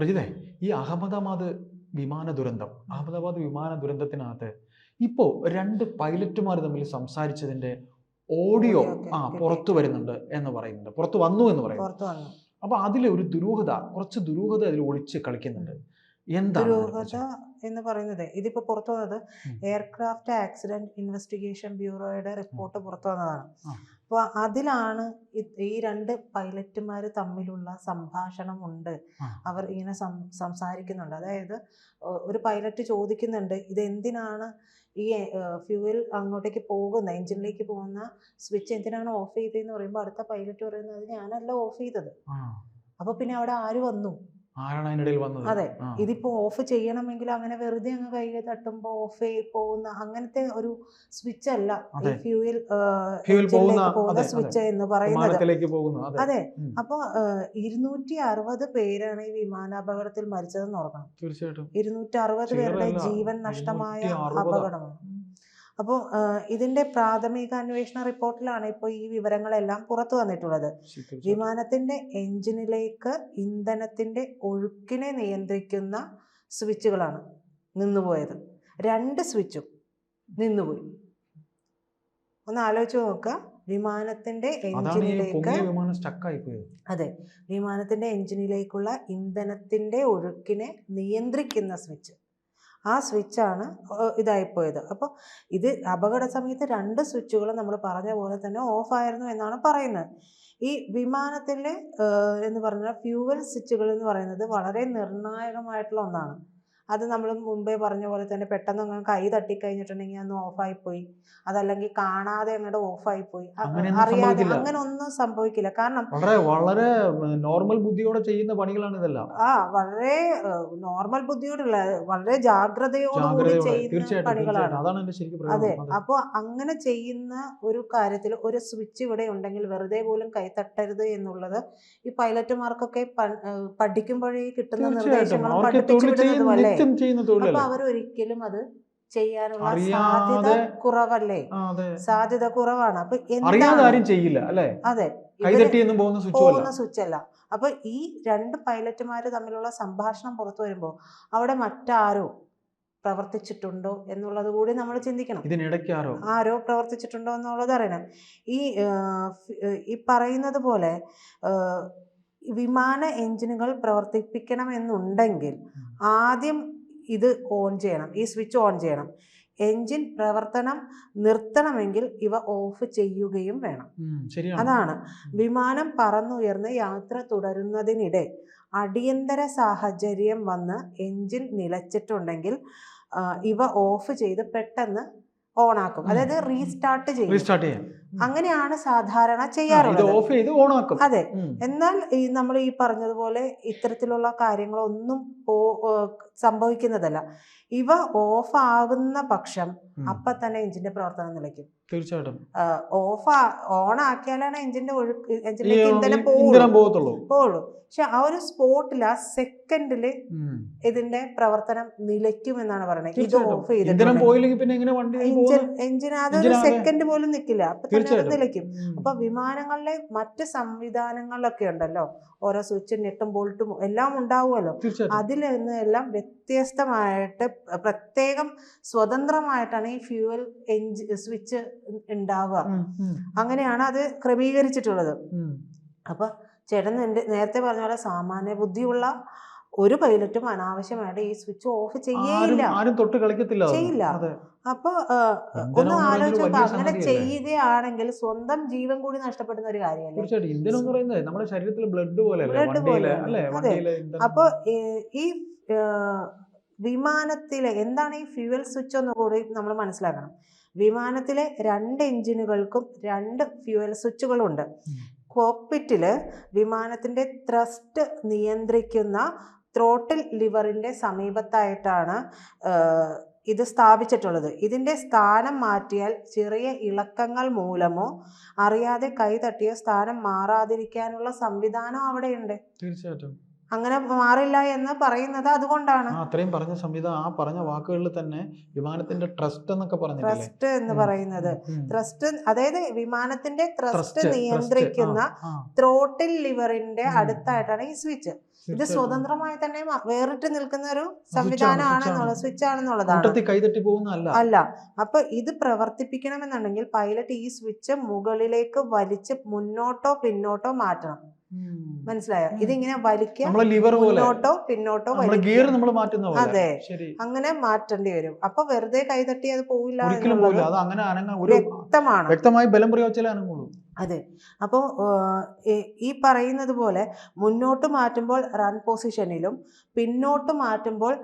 പ്രജിതേ ഈ അഹമ്മദാബാദ് വിമാന ദുരന്തം അഹമ്മദാബാദ് വിമാന ദുരന്തത്തിനകത്ത് ഇപ്പോ രണ്ട് പൈലറ്റുമാർ തമ്മിൽ സംസാരിച്ചതിന്റെ ഓഡിയോ ആ. പുറത്തു വരുന്നുണ്ട് എന്ന് പറയുന്നുണ്ട്. പുറത്തു വന്നു എന്ന് പറയുന്നു. അപ്പൊ അതിലെ ഒരു ദുരൂഹത കുറച്ച് ദുരൂഹത അതിൽ ഒളിച്ച് കളിക്കുന്നുണ്ട്. ദുരൂഹത എന്ന് പറയുന്നത് ഇതിപ്പോ പുറത്തു വന്നത് എയർക്രാഫ്റ്റ് ആക്സിഡന്റ് ഇൻവെസ്റ്റിഗേഷൻ ബ്യൂറോയുടെ റിപ്പോർട്ട് പുറത്തു വന്നതാണ്. അപ്പോൾ അതിലാണ് ഈ രണ്ട് പൈലറ്റുമാർ തമ്മിലുള്ള സംഭാഷണം ഉണ്ട്. അവർ ഇങ്ങനെ സംസാരിക്കുന്നുണ്ട്. അതായത് ഒരു പൈലറ്റ് ചോദിക്കുന്നുണ്ട് ഇത് എന്തിനാണ് ഈ ഫ്യൂവൽ അങ്ങോട്ടേക്ക് പോകുന്ന എഞ്ചിനിലേക്ക് പോകുന്ന സ്വിച്ച് എന്തിനാണ് ഓഫ് ചെയ്തതെന്ന് പറയുമ്പോൾ അടുത്ത പൈലറ്റ് പറയുന്നത് "അത് ഞാനല്ല ഓഫ് ചെയ്തത്. അപ്പോൾ പിന്നെ അവിടെ ആര് വന്നു? അതെ. ഇതിപ്പോ ഓഫ് ചെയ്യണമെങ്കിൽ അങ്ങനെ വെറുതെ അങ്ങ് കൈ തട്ടുമ്പോ ഓഫ് പോകുന്ന അങ്ങനത്തെ ഒരു സ്വിച്ച് അല്ല ഈ പോകുന്ന-. സ്വിച്ച് എന്ന് പറയുന്നത്. അതെ. അപ്പൊ ഇരുന്നൂറ്റി അറുപത് പേരാണ് ഈ വിമാനാപകടത്തിൽ മരിച്ചതെന്ന് ഓർക്കണം. തീർച്ചയായിട്ടും. ഇരുന്നൂറ്റി അറുപത് പേരുടെ ജീവൻ നഷ്ടമായ 260. അപകടമാണ്. അപ്പോൾ ഇതിന്റെ പ്രാഥമിക അന്വേഷണ റിപ്പോർട്ടിലാണ് ഇപ്പോൾ ഈ വിവരങ്ങളെല്ലാം പുറത്തു വന്നിട്ടുള്ളത്. വിമാനത്തിന്റെ എഞ്ചിനിലേക്ക് ഇന്ധനത്തിന്റെ ഒഴുക്കിനെ നിയന്ത്രിക്കുന്ന സ്വിച്ചുകളാണ് നിന്നുപോയത്. രണ്ട് സ്വിച്ചും നിന്നുപോയി. ഒന്ന് ആലോചിച്ച് നോക്കുക. വിമാനത്തിന്റെ എഞ്ചിനിലേക്ക് അതെ. വിമാനത്തിന്റെ എഞ്ചിനിലേക്കുള്ള ഇന്ധനത്തിന്റെ ഒഴുക്കിനെ നിയന്ത്രിക്കുന്ന സ്വിച്ച്. ആ സ്വിച്ചാണ് ഇതായിപ്പോയത്. അപ്പോൾ ഇത് അപകട സമയത്ത് രണ്ട് സ്വിച്ചുകളും നമ്മൾ പറഞ്ഞ പോലെ തന്നെ ഓഫായിരുന്നു എന്നാണ് പറയുന്നത്. ഈ വിമാനത്തിലെ എന്ന് പറഞ്ഞാൽ ഫ്യൂവൽ സ്വിച്ചുകൾ എന്ന് പറയുന്നത് വളരെ നിർണായകമായിട്ടുള്ള ഒന്നാണ്. അത് നമ്മൾ മുമ്പേ പറഞ്ഞ പോലെ തന്നെ പെട്ടെന്ന് അങ്ങ് കൈ തട്ടിക്കഴിഞ്ഞിട്ടുണ്ടെങ്കിൽ അന്ന് ഓഫായി പോയി അതല്ലെങ്കിൽ കാണാതെ അങ്ങോട്ട് ഓഫായി പോയി അറിയാതെ അങ്ങനെ ഒന്നും സംഭവിക്കില്ല. കാരണം വളരെ വളരെ നോർമൽ ബുദ്ധിയോടെ ചെയ്യുന്ന പണികളാണ് ഇതെല്ലാം. ആ വളരെ നോർമൽ ബുദ്ധിയോടുള്ള വളരെ ജാഗ്രതയോടുകൂടി ജാഗ്രതയോടെ ചെയ്യുന്ന പണികളാണ്. അതെ അപ്പോൾ അങ്ങനെ ചെയ്യുന്ന ഒരു കാര്യത്തിൽ ഒരു സ്വിച്ച് ഇവിടെ ഉണ്ടെങ്കിൽ വെറുതെ പോലും കൈ തട്ടരുത് എന്നുള്ളത് ഈ പൈലറ്റുമാർക്കൊക്കെ പഠിക്കുമ്പോഴേ കിട്ടുന്ന നിർദ്ദേശങ്ങളും പഠിപ്പിച്ചു അല്ലേ? നിത്യം ചെയ്യുന്ന തൊഴിലല്ലേ അവരൊരിക്കലും അത് ചെയ്യാനുള്ള സാധ്യത കുറവല്ലേ? സാധ്യത കുറവാണ്. അപ്പൊ അറിയാതെ ആരും ചെയ്യില്ല അല്ലേ? അതെ. പോകുന്ന സ്വിച്ച് അല്ല. അപ്പൊ ഈ രണ്ട് പൈലറ്റുമാര് തമ്മിലുള്ള സംഭാഷണം പുറത്തു വരുമ്പോൾ അവിടെ മറ്റാരോ പ്രവർത്തിച്ചിട്ടുണ്ടോ എന്നുള്ളത് കൂടി നമ്മൾ ചിന്തിക്കണം. ഇതിനിടയ്ക്ക് ആരോ? ആരോ പ്രവർത്തിച്ചിട്ടുണ്ടോ എന്നുള്ളത് അറിയണം. ഈ ഈ പറയുന്നത് പോലെ വിമാന എഞ്ചിനുകൾ പ്രവർത്തിപ്പിക്കണമെന്നുണ്ടെങ്കിൽ ആദ്യം ഇത് ഓൺ ചെയ്യണം. ഈ സ്വിച്ച് ഓൺ ചെയ്യണം. എഞ്ചിൻ പ്രവർത്തനം നിർത്തണമെങ്കിൽ ഇവ ഓഫ് ചെയ്യുകയും വേണം. അതാണ്. വിമാനം പറന്നുയർന്ന് യാത്ര തുടരുന്നതിനിടെ അടിയന്തര സാഹചര്യം വന്ന് എഞ്ചിൻ നിലച്ചിട്ടുണ്ടെങ്കിൽ ഇവ ഓഫ് ചെയ്ത് പെട്ടെന്ന് ഓണാക്കും അതായത് റീസ്റ്റാർട്ട് ചെയ്യാം. അങ്ങനെയാണ് സാധാരണ ചെയ്യാറുള്ളത്. ഓഫ് ചെയ്ത് ഓണാക്കും. അതെ. എന്നാൽ ഈ നമ്മൾ ഈ പറഞ്ഞതുപോലെ ഇത്തരത്തിലുള്ള കാര്യങ്ങളൊന്നും സംഭവിക്കുന്നതല്ല. ഇവ ഓഫ് ആകുന്ന പക്ഷം. അപ്പൊ തന്നെ എഞ്ചിന്റെ പ്രവർത്തനം നിലയ്ക്കും. തീർച്ചയായിട്ടും. ഓഫ് ഓൺ ആക്കിയാലാണ് എഞ്ചിന്റെ ഒഴുക്ക് എഞ്ചിന്റെ ഇന്ധനം പോകത്തുള്ളൂ. പക്ഷെ ആ ഒരു സ്പോട്ടിൽ ആ സെക്കൻഡിൽ ഇതിന്റെ പ്രവർത്തനം നിലയ്ക്കും എന്നാണ് പറയുന്നത്. ഇത് ഓഫ് വണ്ടി എഞ്ചിൻ അതൊരു സെക്കൻഡ് പോലും നിൽക്കില്ല. അപ്പൊ അത്. നിലയ്ക്കും. അപ്പൊ വിമാനങ്ങളിലെ മറ്റ് സംവിധാനങ്ങളിലൊക്കെ ഉണ്ടല്ലോ. ഓരോ സ്വിച്ചും നെട്ടും ബോൾട്ടും എല്ലാം ഉണ്ടാവുമല്ലോ. അതിൽ നിന്ന് എല്ലാം വ്യത്യസ്തമായിട്ട് പ്രത്യേകം സ്വതന്ത്രമായിട്ടാണ് ഈ ഫ്യൂവൽ എഞ്ചി സ്വിച്ച് ഉണ്ടാവുക. അങ്ങനെയാണ് അത് ക്രമീകരിച്ചിട്ടുള്ളത്. അപ്പൊ ചേട്ടൻ നേരത്തെ പറഞ്ഞ പോലെ സാമാന്യ ബുദ്ധിയുള്ള ഒരു പൈലറ്റും അനാവശ്യമായിട്ട് ഈ സ്വിച്ച് ഓഫ് ചെയ്യേയില്ല. ആരും തൊട്ട് കളിക്കത്തില്ല ചെയ്യില്ല. അപ്പൊ ഒന്ന് എന്ന് ആലോചിച്ച് അങ്ങനെ ചെയ്യുകയാണെങ്കിൽ സ്വന്തം ജീവൻ കൂടി നഷ്ടപ്പെടുന്ന ഒരു കാര്യമല്ലേ? തീർച്ചയായിട്ടും. ഇന്ധനം പറയുന്നത് നമ്മുടെ ശരീരത്തിൽ ബ്ലഡ് പോലെ അല്ലേ? പോലെ അതെ. അപ്പൊ ഈ വിമാനത്തിലെ എന്താണ് ഈ ഫ്യൂവൽ സ്വിച്ച് എന്ന് കൂടി നമ്മൾ മനസ്സിലാക്കണം. വിമാനത്തിലെ രണ്ട് എഞ്ചിനുകൾക്കും രണ്ട് ഫ്യൂവൽ സ്വിച്ചുകളുണ്ട്. ഉം. വിമാനത്തിന്റെ വിമാനത്തിന്റെ ത്രസ്റ്റ് നിയന്ത്രിക്കുന്ന ത്രോട്ടിൽ ലിവറിന്റെ സമീപത്തായിട്ടാണ് ഇത് സ്ഥാപിച്ചിട്ടുള്ളത്. ഇതിന്റെ സ്ഥാനം മാറ്റിയാൽ ചെറിയ ഇളക്കങ്ങൾ മൂലമോ അറിയാതെ കൈ തട്ടിയോ സ്ഥാനം മാറാതിരിക്കാനുള്ള സംവിധാനം അവിടെയുണ്ട്. തീർച്ചയായിട്ടും. അങ്ങനെ മാറില്ല എന്ന് പറയുന്നത് അതുകൊണ്ടാണ്. അത്രയും പറഞ്ഞ സംവിധാനം ആ പറഞ്ഞ വാക്കുകളിൽ തന്നെ വിമാനത്തിന്റെ ട്രസ്റ്റ് എന്നൊക്കെ പറഞ്ഞു ട്രസ്റ്റ് എന്ന്. പറയുന്നത്. ട്രസ്റ്റ് അതായത് വിമാനത്തിന്റെ ട്രസ്റ്റ് നിയന്ത്രിക്കുന്ന. ത്രോട്ടിൽ ലിവറിന്റെ അടുത്തായിട്ടാണ് ഈ സ്വിച്ച് ഇത് സ്വതന്ത്രമായി തന്നെ വേറിട്ട് നിൽക്കുന്ന ഒരു സംവിധാനമാണ് എന്നുള്ള സ്വിച്ച് ആണെന്നുള്ളതാണ്. അല്ല. അപ്പൊ ഇത് പ്രവർത്തിപ്പിക്കണമെന്നുണ്ടെങ്കിൽ പൈലറ്റ് ഈ സ്വിച്ച് മുകളിലേക്ക് വലിച്ച് മുന്നോട്ടോ പിന്നോട്ടോ മാറ്റണം. മനസ്സിലായോ. ഇതിങ്ങനെ വലിക്കുക മുന്നോട്ടോ പിന്നോട്ടോ ഗിയർ നമ്മൾ മാറ്റുന്ന അതെ. അങ്ങനെ മാറ്റേണ്ടി വരും. അപ്പൊ വെറുതെ കൈതട്ടി അത് പോവില്ല വ്യക്തമാണ്. വ്യക്തമായി ബലം പ്രയോഗിച്ചാലേ അനങ്ങുള്ളൂ. അതെ. അപ്പോൾ ഈ പറയുന്നത് പോലെ മുന്നോട്ട് മാറ്റുമ്പോൾ റൺ പൊസിഷനിലും പിന്നോട്ട് മാറ്റുമ്പോൾ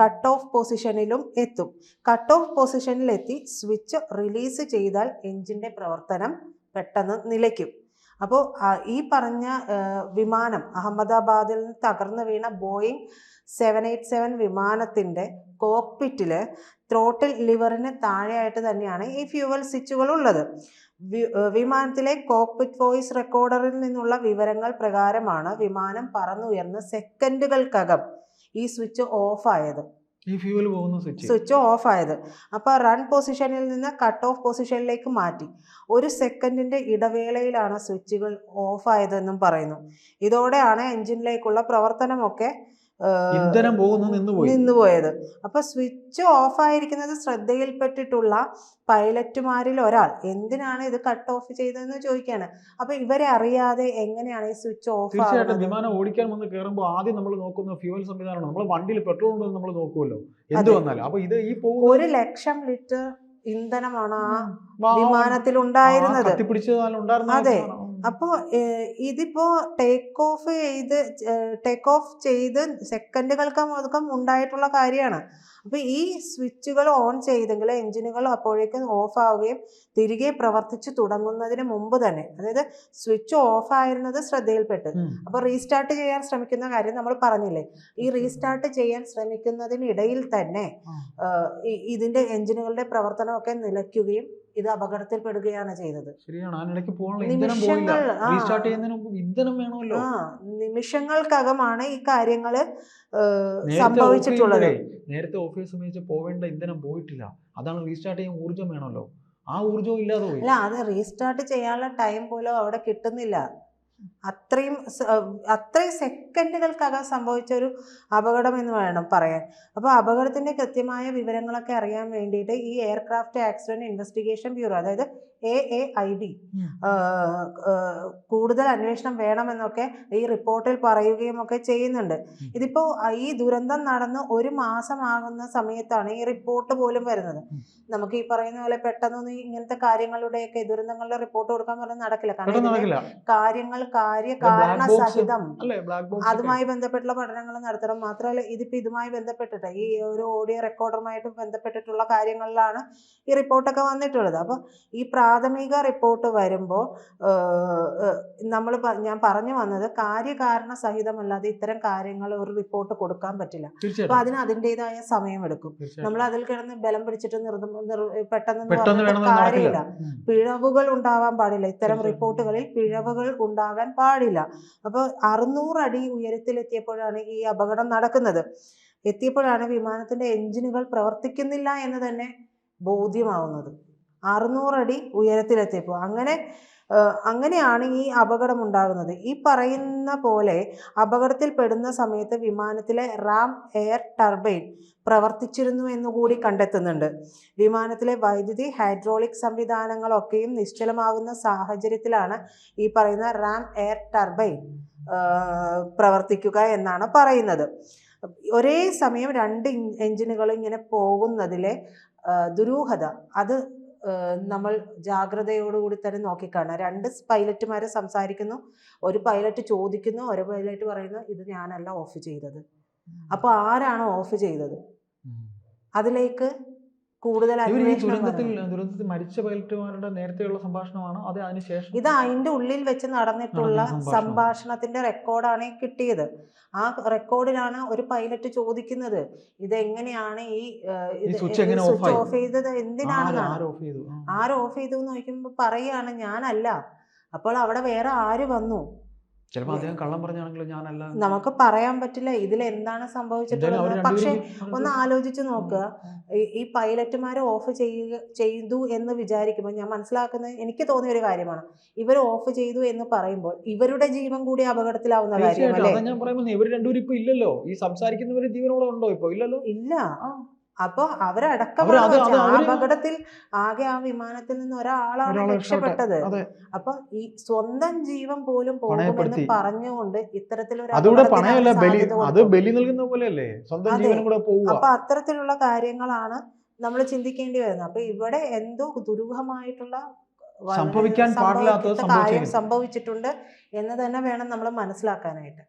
കട്ട് ഓഫ് പൊസിഷനിലും എത്തും. കട്ട് ഓഫ് പൊസിഷനിൽ എത്തി സ്വിച്ച് റിലീസ് ചെയ്താൽ എഞ്ചിന്റെ പ്രവർത്തനം പെട്ടെന്ന് നിലയ്ക്കും. അപ്പോൾ ഈ പറഞ്ഞ വിമാനം അഹമ്മദാബാദിൽ നിന്ന് തകർന്നു വീണ ബോയിങ് സെവൻ എയ്റ്റ് സെവൻ വിമാനത്തിന്റെ കോക്പിറ്റിൽ ത്രോട്ടിൽ ലിവറിന് താഴെയായിട്ട് തന്നെയാണ് ഈ ഫ്യൂവൽ സ്വിച്ചുകൾ ഉള്ളത് വിമാനത്തിലെ കോക്പിറ്റ് വോയിസ് റെക്കോർഡറിൽ നിന്നുള്ള വിവരങ്ങൾ പ്രകാരമാണ് വിമാനം പറന്നുയർന്ന് സെക്കൻഡുകൾക്കകം ഈ സ്വിച്ച് ഓഫായത്. ഈ ഫ്യൂവൽ പോകുന്ന സ്വിച്ച് സ്വിച്ച് ഓഫ് ആയത്. അപ്പോൾ റൺ പൊസിഷനിൽ നിന്ന് കട്ട് ഓഫ് പൊസിഷനിലേക്ക് മാറ്റി. ഒരു സെക്കൻഡിന്റെ ഇടവേളയിലാണ് സ്വിച്ചുകൾ ഓഫ് ആയതെന്നും പറയുന്നു. ഇതോടെയാണ് എഞ്ചിനിലേക്കുള്ള പ്രവർത്തനമൊക്കെ ഇന്ധനം നിന്നുപോയി നിന്നുപോയത് അപ്പൊ സ്വിച്ച് ഓഫ് ആയിരിക്കുന്നത് ശ്രദ്ധയിൽപ്പെട്ടിട്ടുള്ള പൈലറ്റുമാരിൽ ഒരാൾ. എന്തിനാണ് ഇത് കട്ട് ഓഫ് ചെയ്തതെന്ന് ചോദിക്കാണ്. അപ്പൊ ഇവരെ അറിയാതെ എങ്ങനെയാണ് ഈ സ്വിച്ച് ഓഫ് തീർച്ചയായിട്ടും വിമാനം ഓടിക്കാൻ വന്ന് കയറുമ്പോൾ ആദ്യം നമ്മൾ നോക്കുന്ന ഫ്യൂവൽ സംവിധാനമാണ്. നമ്മൾ വണ്ടിയിൽ പെട്രോൾ ഉണ്ടോ നമ്മൾ നോക്കുമല്ലോ. എന്ത് വന്നാലും. അപ്പൊ ഇത് ഈ പോകുന്ന ഒരു ലക്ഷം ലിറ്റർ ഇന്ധനമാണ് ആ വിമാനത്തിൽ ഉണ്ടായിരുന്നത് അതെ. അപ്പോൾ ഇതിപ്പോ ടേക്ക് ഓഫ് ചെയ്ത് ടേക്ക് ഓഫ് ചെയ്ത് സെക്കൻഡുകൾക്ക് മുതക്കം ഉണ്ടായിട്ടുള്ള കാര്യമാണ്. അപ്പോൾ ഈ സ്വിച്ചുകൾ ഓൺ ചെയ്തെങ്കിൽ എഞ്ചിനുകൾ അപ്പോഴേക്കും ഓഫ് ആവുകയും തിരികെ പ്രവർത്തിച്ചു തുടങ്ങുന്നതിന് മുമ്പ് തന്നെ അതായത് സ്വിച്ച് ഓഫ് ആയിരുന്നത് ശ്രദ്ധയിൽപ്പെട്ട്. അപ്പൊ അപ്പോൾ റീസ്റ്റാർട്ട് ചെയ്യാൻ ശ്രമിക്കുന്ന കാര്യം നമ്മൾ പറഞ്ഞില്ലേ? ഈ റീസ്റ്റാർട്ട് ചെയ്യാൻ ശ്രമിക്കുന്നതിനിടയിൽ തന്നെ ഇതിന്റെ എഞ്ചിനുകളുടെ പ്രവർത്തനമൊക്കെ നിലയ്ക്കുകയും ഇത് അപകടത്തിൽപ്പെടുകയാണ് ചെയ്തത്. നിമിഷങ്ങൾ ആ, നിമിഷങ്ങൾക്കകമാണ് ഈ കാര്യങ്ങൾ സംഭവിച്ചിട്ടുള്ളത്. നേരത്തെ ഓഫീസ് ഉപയോഗിച്ച് പോവേണ്ട ഇന്ധനം പോയിട്ടില്ല. അതാണ് റീസ്റ്റാർട്ട് ചെയ്യാൻ ഊർജം വേണമല്ലോ. ആ ഊർജവും ഇല്ലാതെ അല്ല അത് റീസ്റ്റാർട്ട് ചെയ്യാനുള്ള ടൈം പോലും അവിടെ കിട്ടുന്നില്ല. അത്രയും അത്രയും സെക്കൻഡുകൾക്കകം സംഭവിച്ച ഒരു അപകടം എന്ന് വേണം പറയാൻ. അപ്പോൾ അപകടത്തിന്റെ കൃത്യമായ വിവരങ്ങളൊക്കെ അറിയാൻ വേണ്ടിയിട്ട് ഈ എയർക്രാഫ്റ്റ് ആക്സിഡന്റ് ഇൻവെസ്റ്റിഗേഷൻ ബ്യൂറോ അതായത് എ എ ഐ ഡി കൂടുതൽ അന്വേഷണം വേണമെന്നൊക്കെ ഈ റിപ്പോർട്ടിൽ പറയുകയും ഒക്കെ ചെയ്യുന്നുണ്ട്. ഇതിപ്പോൾ ഇതിപ്പോ ഈ ദുരന്തം നടന്ന് ഒരു മാസമാകുന്ന സമയത്താണ് ഈ റിപ്പോർട്ട് പോലും വരുന്നത്. നമുക്ക് ഈ പറയുന്ന പോലെ പെട്ടെന്നൊന്നും ഇങ്ങനത്തെ കാര്യങ്ങളുടെയൊക്കെ ദുരന്തങ്ങളുടെ റിപ്പോർട്ട് കൊടുക്കാൻ പറഞ്ഞാൽ നടക്കില്ല. കാരണം കാര്യങ്ങൾ കാര്യ കാരണ സഹിതം അതുമായി ബന്ധപ്പെട്ടുള്ള പഠനങ്ങൾ നടത്തണം. മാത്രമല്ല ഇതിപ്പോ ഇതുമായി ബന്ധപ്പെട്ടിട്ട് ഈ ഒരു ഓഡിയോ റെക്കോർഡറുമായിട്ട് ബന്ധപ്പെട്ടിട്ടുള്ള കാര്യങ്ങളിലാണ് ഈ റിപ്പോർട്ടൊക്കെ വന്നിട്ടുള്ളത്. അപ്പോൾ ഈ പ്രാഥമിക റിപ്പോർട്ട് വരുമ്പോൾ നമ്മൾ ഞാൻ പറഞ്ഞു വന്നത് കാര്യകാരണ സഹിതമല്ലാതെ ഇത്തരം കാര്യങ്ങൾ ഒരു റിപ്പോർട്ട് കൊടുക്കാൻ പറ്റില്ല. അപ്പൊ അതിന് അതിന്റെതായ സമയമെടുക്കും. എടുക്കും നമ്മൾ അതിൽ കിടന്ന് ബലം പിടിച്ചിട്ട് പെട്ടെന്ന് കാര്യമില്ല. പിഴവുകൾ ഉണ്ടാവാൻ പാടില്ല. ഇത്തരം റിപ്പോർട്ടുകളിൽ പിഴവുകൾ ഉണ്ടാകാൻ പാടില്ല. അപ്പോൾ അറുന്നൂറ് അടി ഉയരത്തിലെത്തിയപ്പോഴാണ് ഈ അപകടം നടക്കുന്നത്. എത്തിയപ്പോഴാണ് വിമാനത്തിന്റെ എഞ്ചിനുകൾ പ്രവർത്തിക്കുന്നില്ല എന്ന് തന്നെ ബോധ്യമാവുന്നത്. അറുന്നൂറടി ഉയരത്തിലെത്തിയപ്പോൾ. അങ്ങനെ അങ്ങനെയാണ് ഈ അപകടം ഉണ്ടാകുന്നത് ഈ പറയുന്ന പോലെ അപകടത്തിൽപ്പെടുന്ന സമയത്ത് വിമാനത്തിലെ റാം എയർ ടർബൈൻ പ്രവർത്തിച്ചിരുന്നു എന്നുകൂടി കണ്ടെത്തുന്നുണ്ട്. വിമാനത്തിലെ വൈദ്യുതി ഹൈഡ്രോളിക് സംവിധാനങ്ങളൊക്കെയും നിശ്ചലമാകുന്ന സാഹചര്യത്തിലാണ് ഈ പറയുന്ന റാം എയർ ടർബൈൻ പ്രവർത്തിക്കുക എന്നാണ് പറയുന്നത്. ഒരേ സമയം രണ്ട് എഞ്ചിനുകൾ ഇങ്ങനെ പോകുന്നതിലെ ദുരൂഹത അത് നമ്മൾ ജാഗ്രതയോടുകൂടി തന്നെ നോക്കിക്കാണുക. രണ്ട് പൈലറ്റുമാർ സംസാരിക്കുന്നു ഒരു പൈലറ്റ് ചോദിക്കുന്നു ഒരു പൈലറ്റ് പറയുന്നു ഇത് ഞാനല്ല ഓഫ് ചെയ്തത്. അപ്പോൾ ആരാണ് ഓഫ് ചെയ്തത്? അതിലേക്ക് കൂടുതൽ ദുരന്തത്തിൽ ദുരന്തത്തിൽ മരിച്ച പൈലറ്റുമാരുടെ നേരത്തെയുള്ള സംഭാഷണമാണ്. അത് അതിനുശേഷം ഇത് അതിന്റെ ഉള്ളിൽ വെച്ച് നടന്നിട്ടുള്ള സംഭാഷണത്തിന്റെ റെക്കോർഡാണ് കിട്ടിയത്. ആ റെക്കോർഡിലാണ് ഒരു പൈലറ്റ് ചോദിക്കുന്നത് ഇതെങ്ങനെയാണ് ഈ സ്വിച്ച് ഓഫ് ചെയ്തത്? എന്തിനാണ് എന്തിനാണെന്നാണ്? ആര് ഓഫ് ചെയ്തു? ആ. ആര് ഓഫ് ചെയ്തു എന്ന് ചോദിക്കുമ്പോൾ പറയാണ് ഞാനല്ല. അപ്പോൾ അവിടെ വേറെ ആര് വന്നു? ചിലപ്പോൾ അദ്ദേഹം കള്ളം പറഞ്ഞാണെങ്കിലും ഞാനല്ല. നമുക്ക് പറയാൻ പറ്റില്ല ഇതിൽ എന്താണ് സംഭവിച്ചിട്ടുള്ളത് പക്ഷെ ഒന്ന് ആലോചിച്ച് നോക്കുക ഈ- പൈലറ്റുമാരെ ഓഫ് ചെയ്യുക ചെയ്തു എന്ന് വിചാരിക്കുമ്പോൾ ഞാൻ മനസ്സിലാക്കുന്നത് എനിക്ക് തോന്നിയ ഒരു കാര്യമാണ്. ഇവർ ഓഫ് ചെയ്തു എന്ന് പറയുമ്പോൾ ഇവരുടെ ജീവൻ കൂടി അപകടത്തിലാവുന്ന കാര്യം കാര്യമല്ലേ? ഞാൻ പറയുമ്പോൾ ഇവർ രണ്ടുപേരും ഇപ്പൊ ഇല്ലല്ലോ. ഈ സംസാരിക്കുന്നവര് ജീവനോടെ ഉണ്ടോ ഇപ്പൊ? ഇല്ലല്ലോ? ഇല്ല. അപ്പൊ അവരടക്കം അവരടക്കമാണ് അപകടത്തിൽ ആകെ ആ വിമാനത്തിൽ നിന്ന് ഒരാളാണ് ഒരാളെ രക്ഷപ്പെട്ടത്. അപ്പൊ ഈ സ്വന്തം ജീവൻ പോലും പോകുമെന്ന്. പറഞ്ഞുകൊണ്ട് ഇത്തരത്തിലൊരു ബലി അത്. ബലി നൽകുന്ന പോലെയല്ലേ? സ്വന്തം ജീവനും കൂടെ അപ്പൊ അത്തരത്തിലുള്ള കാര്യങ്ങളാണ് നമ്മൾ ചിന്തിക്കേണ്ടി വരുന്നത്. അപ്പൊ ഇവിടെ എന്തോ ദുരൂഹമായിട്ടുള്ള സംഭവിക്കാൻ പാടില്ലാത്ത കാര്യം സംഭവിച്ചിട്ടുണ്ട് എന്ന് തന്നെ വേണം നമ്മൾ മനസ്സിലാക്കാനായിട്ട്.